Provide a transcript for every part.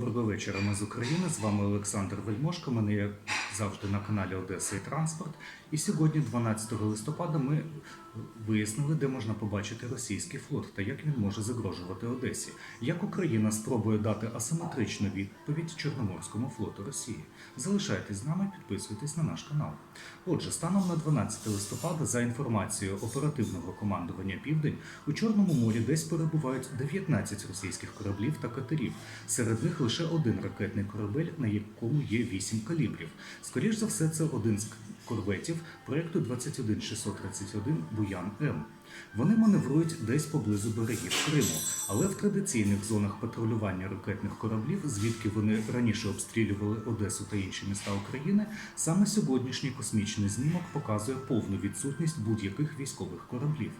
Доброго вечора. Ми з України. З вами Олександр Вельмошко. Мене завжди на каналі Одеса і Транспорт. І сьогодні, 12 листопада, ми вияснили, де можна побачити російський флот та як він може загрожувати Одесі. Як Україна спробує дати асиметричну відповідь Чорноморському флоту Росії. Залишайтесь з нами, підписуйтесь на наш канал. Отже, станом на 12 листопада, за інформацією оперативного командування Південь, у Чорному морі десь перебувають 19 російських кораблів та катерів. Серед них лише один ракетний корабель, на якому є 8 калібрів. Скоріш за все, це один з корветів проєкту 21631 Буян М. Вони маневрують десь поблизу берегів Криму, але в традиційних зонах патрулювання ракетних кораблів, звідки вони раніше обстрілювали Одесу та інші міста України, саме сьогоднішній космічний знімок показує повну відсутність будь-яких військових кораблів.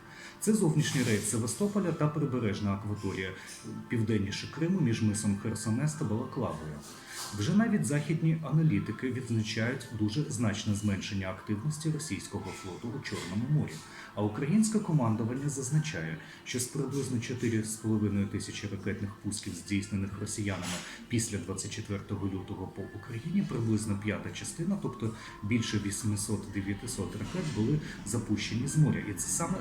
Це зовнішній рейд Севастополя та прибережна акваторія південніше Криму між мисом Херсонес та Балаклавою. Вже навіть західні аналітики відзначають дуже значне зменшення активності російського флоту у Чорному морі. А українське командування зазначає, що з приблизно 4,5 тисячі ракетних пусків, здійснених росіянами після 24 лютого по Україні, приблизно п'ята частина, тобто більше 800-900 ракет, були запущені з моря, і це саме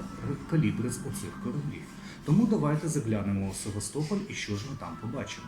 калібри з оцих кораблів. Тому давайте заглянемо у Севастополь і що ж ми там побачимо.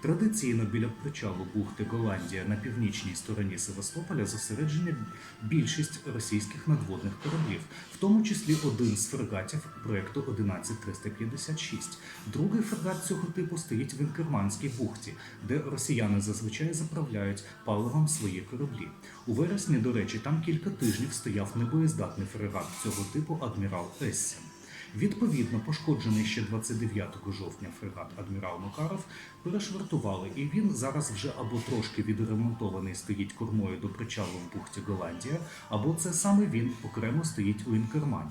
Традиційно біля причалу бухти Голландія на північній стороні Севастополя зосередження більшість російських надводних кораблів, в тому числі один з фрегатів проекту 11356. Другий фрегат цього типу стоїть в Інкерманській бухті, де росіяни зазвичай заправляють паливом свої кораблі. У вересні, до речі, там кілька тижнів стояв небоєздатний фрегат цього типу адмірал Ессен. Відповідно, пошкоджений ще 29 жовтня фрегат адмірал Макаров перешвартували, і він зараз вже або трошки відремонтований стоїть кормою до причалу в бухті Голландія, або це саме він окремо стоїть у Інкермані.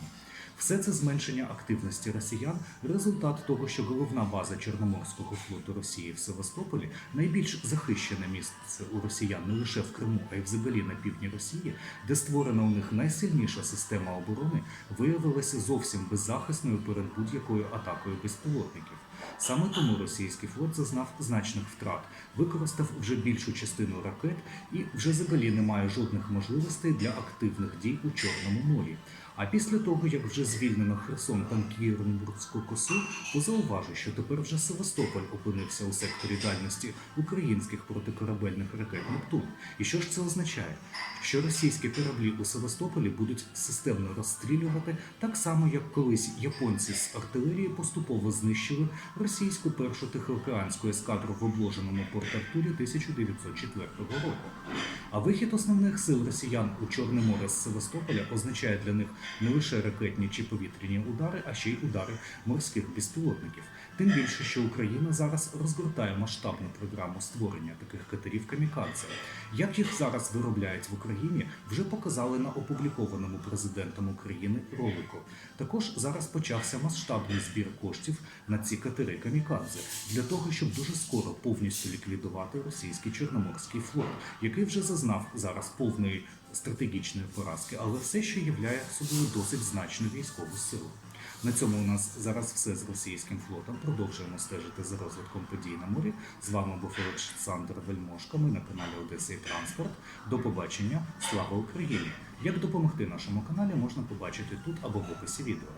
Все це зменшення активності росіян результат того, що головна база Чорноморського флоту Росії в Севастополі найбільш захищене місце у росіян не лише в Криму, а й взагалі на півдні Росії, де створена у них найсильніша система оборони, виявилася зовсім беззахисною перед будь-якою атакою безпілотників. Саме тому російський флот зазнав значних втрат, використав вже більшу частину ракет і вже взагалі не має жодних можливостей для активних дій у Чорному морі. А після того, як вже звільнено Херсон та Кіровоградську косу, то що тепер вже Севастополь опинився у секторі дальності українських протикорабельних ракет Нептун. І що ж це означає? Що російські кораблі у Севастополі будуть системно розстрілювати так само, як колись японці з артилерії поступово знищили російську першу тихоокеанську ескадру в обложеному Порт-Артурі 1904 року. А вихід основних сил росіян у Чорне море з Севастополя означає для них не лише ракетні чи повітряні удари, а ще й удари морських безпілотників. Тим більше, що Україна зараз розгортає масштабну програму створення таких катерів камікадзе. Як їх зараз виробляють в Україні, вже показали на опублікованому президентом України ролику. Також зараз почався масштабний збір коштів на ці катери камікадзе для того, щоб дуже скоро повністю ліквідувати російський чорноморський флот, який вже зазнав зараз повної стратегічної поразки, але все ще являє собою досить значну військову силу. На цьому у нас зараз все з російським флотом. Продовжуємо стежити за розвитком подій на морі. З вами був Олександр Вельмошко. Ми на каналі Одеса і Транспорт. До побачення. Слава Україні! Як допомогти нашому каналі можна побачити тут або в описі відео.